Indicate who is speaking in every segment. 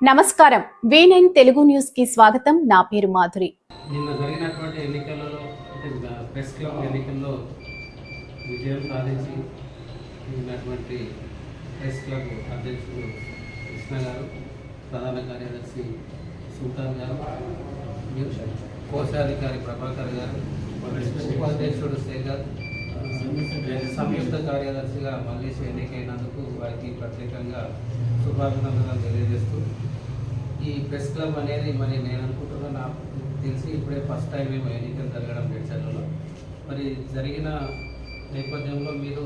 Speaker 1: నమస్కారం. V nine Telugu న్యూస్కి స్వాగతం. నా పేరు మాధురి.
Speaker 2: నిన్న జరిగినటువంటి ఎన్నికలలో ప్రెస్ క్లబ్ ఎన్నికల్లో విజయం సాధించి ఉన్నటువంటి ప్రెస్ క్లబ్ అధ్యక్షుడు కృష్ణ గారు ప్రధాన కార్యదర్శి సుల్తాన్ గారు కోశాధికారి ప్రభాకర్ గారు ఉపాధ్యక్షుడు శేఖర్ సంయుక్త కార్యదర్శిగా మల్లేష్ ఎన్నికైనందుకు వారికి ప్రత్యేకంగా శుభాభినందనలు తెలియజేస్తూ ఈ ప్రెస్ క్లబ్ అనేది మరి నేను అనుకుంటున్నా నాకు తెలిసి ఇప్పుడే ఫస్ట్ టైం మేము ఎన్నికలు జరగడం మేడ్చర్లలో మరి జరిగిన నేపథ్యంలో మీరు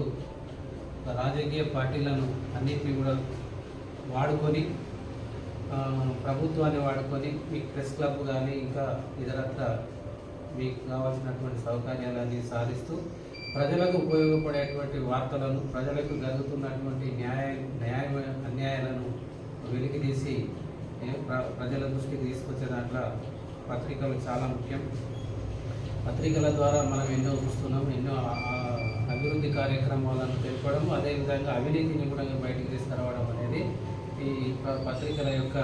Speaker 2: రాజకీయ పార్టీలను అన్నింటినీ కూడా వాడుకొని ప్రభుత్వాన్ని వాడుకొని మీ ప్రెస్ క్లబ్ కానీ ఇంకా ఇతరత్ర మీకు కావాల్సినటువంటి సౌకర్యాలన్నీ సాధిస్తూ ప్రజలకు ఉపయోగపడేటువంటి వార్తలను ప్రజలకు జరుగుతున్నటువంటి న్యాయ న్యాయ అన్యాయాలను వెలికితీసి ప్రజల దృష్టికి తీసుకొచ్చే దాంట్లో పత్రికలు చాలా ముఖ్యం. పత్రికల ద్వారా మనం ఎన్నో చూస్తున్నాం ఎన్నో అభివృద్ధి కార్యక్రమాలను తెలుపడం అదేవిధంగా అవినీతిని కూడా బయటికి తీసుకురావడం అనేది ఈ పత్రికల యొక్క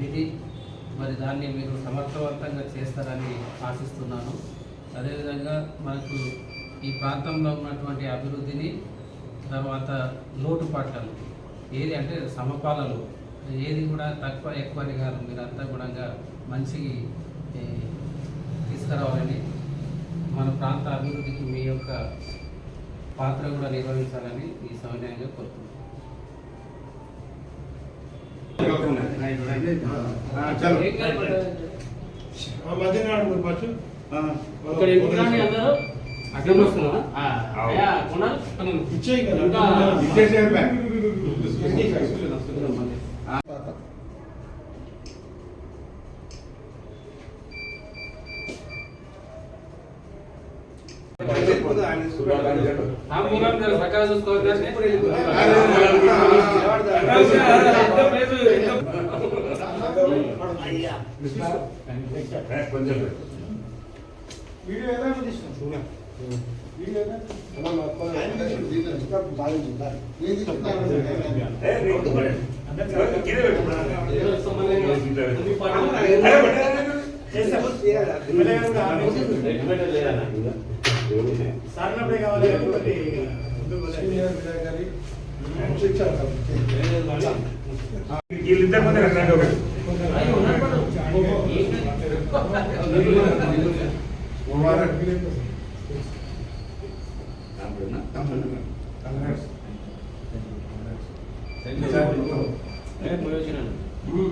Speaker 2: విధి. మరి దాన్ని మీరు సమర్థవంతంగా చేస్తారని ఆశిస్తున్నాను. అదేవిధంగా మనకు ఈ ప్రాంతంలో ఉన్నటువంటి అభివృద్ధిని తర్వాత లోటుపాట్లను ఏది అంటే సమపాలలు ఏది కూడా తక్కువ ఎక్కువ అని కాదు మీరంతా కూడా మంచి తీసుకురావాలని మన ప్రాంత అభివృద్ధికి మీ యొక్క పాత్ర కూడా నిర్వహించాలని ఈ సమన్వయంగా కోరుతున్నాను
Speaker 3: వీడియో ఏదైనా తీసుకున్నాం వీడియో
Speaker 4: వీళ్ళిద్దరి మధ్య రెండు ఒకటి
Speaker 5: అయ్యో,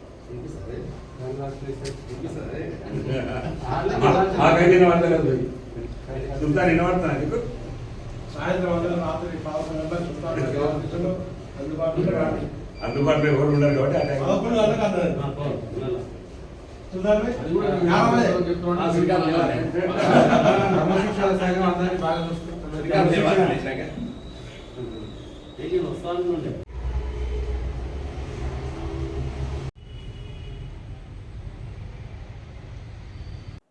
Speaker 4: ఆకైతే వినబడుతున్నా నీకు?
Speaker 3: సాయంత్రం రాత్రి అందుబాటులో
Speaker 4: ఎవరు ఉండరు కాబట్టి ఆ టైం
Speaker 2: కూడా
Speaker 3: యాభై
Speaker 2: ఆ, శ్రీకాకుళం నిలవాలి. క్రమశిక్షణ సంఘం అందరినీ బాగా చూసుకుంటున్నారు
Speaker 5: వస్తాను ఉండే